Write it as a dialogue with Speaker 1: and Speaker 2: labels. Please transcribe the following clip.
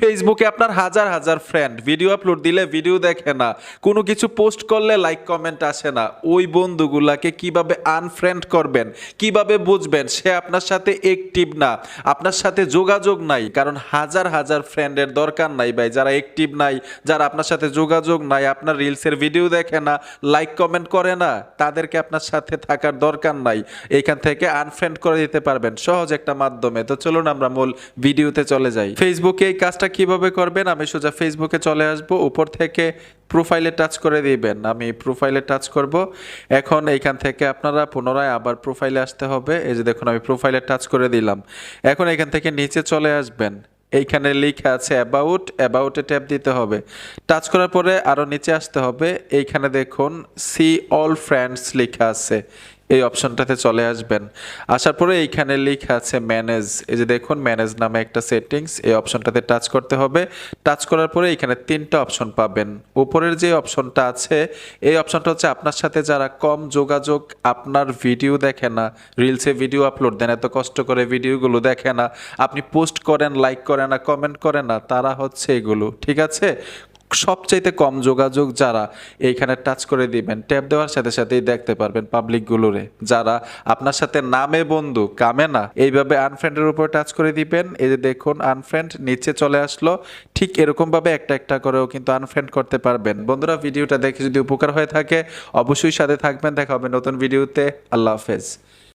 Speaker 1: ফেসবুকে আপনার হাজার হাজার ফ্রেন্ড ভিডিও আপলোড দিলে ভিডিও দেখে না। কোনো কিছু পোস্ট করলে লাইক কমেন্ট আসে না। ওই বন্ধুগুলাকে কীভাবে আনফ্রেন্ড করবেন, কীভাবে বুঝবেন, সে আপনার সাথে অ্যাক্টিভ না। আপনার সাথে যোগাযোগ নাই, কারণ হাজার হাজার ফ্রেন্ডের দরকার নাই ভাই। যারা অ্যাক্টিভ নাই, যারা আপনার সাথে যোগাযোগ নাই, আপনার রিলসের ভিডিও দেখে না লাইক কমেন্ট করে না, তাদেরকে আপনার সাথে থাকার দরকার নাই। এইখান থেকে আনফ্রেন্ড করে দিতে পারবেন সহজ একটা মাধ্যমে। তো চলুন আমরা মূল ভিডিওতে চলে যাই। ফেসবুকে এই কাজটা কীভাবে করবেন? আমি সোজা ফেসবুকে চলে আসব, উপর থেকে প্রোফাইলে টাচ করে দিবেন। আমি প্রোফাইলে টাচ করব। এখন এইখান থেকে আপনারা পুনরায় আবার প্রোফাইলে আসতে হবে। এই যে দেখুন, আমি প্রোফাইলে টাচ করে দিলাম। এখন এখান থেকে নিচে চলে আসবেন। এইখানে লেখা আছে অ্যাবাউট অ্যাবাউটে ট্যাপ দিতে হবে। টাচ করার পরে আরও নিচে আসতে হবে। এইখানে দেখুন সি অল ফ্রেন্ডস লেখা আছে। এই অপশনটাতে চলে আসবেন। আসার পরে এইখানে লেখা আছে ম্যানেজ এই যে দেখুন ম্যানেজ নামে একটা সেটিংস এই অপশনটাতে টাচ করতে হবে। টাচ করার পরে এখানে তিনটা অপশন পাবেন। উপরের যে অপশনটা আছে, এই অপশনটা হচ্ছে আপনার সাথে যারা কম যোগাযোগ, আপনার ভিডিও দেখে না রিলসে ভিডিও আপলোড দেন, এত কষ্ট করে ভিডিওগুলো দেখে না, আপনি পোস্ট করেন লাইক করে না কমেন্ট করে না, তারা হচ্ছে এগুলো, ঠিক আছে? সবচাইতে কম যোগাযোগ যারা এইখানে টাচ করে দিবেন ট্যাপ দেওয়ার সাথে সাথেই দেখতে পারবেন পাবলিকগুলোরে যারা আপনার সাথে নামে বন্ধু, কামে না, এইভাবে আনফ্রেন্ডের উপর টাচ করে দিবেন। এই যে দেখুন আনফ্রেন্ড নিচে চলে আসলো। ঠিক এরকমভাবে একটা একটা করেও কিন্তু আনফ্রেন্ড করতে পারবেন। বন্ধুরা, ভিডিওটা দেখে যদি উপকার হয়ে থাকে, অবশ্যই সাথে থাকবেন। দেখা হবে নতুন ভিডিওতে। আল্লাহ হাফেজ।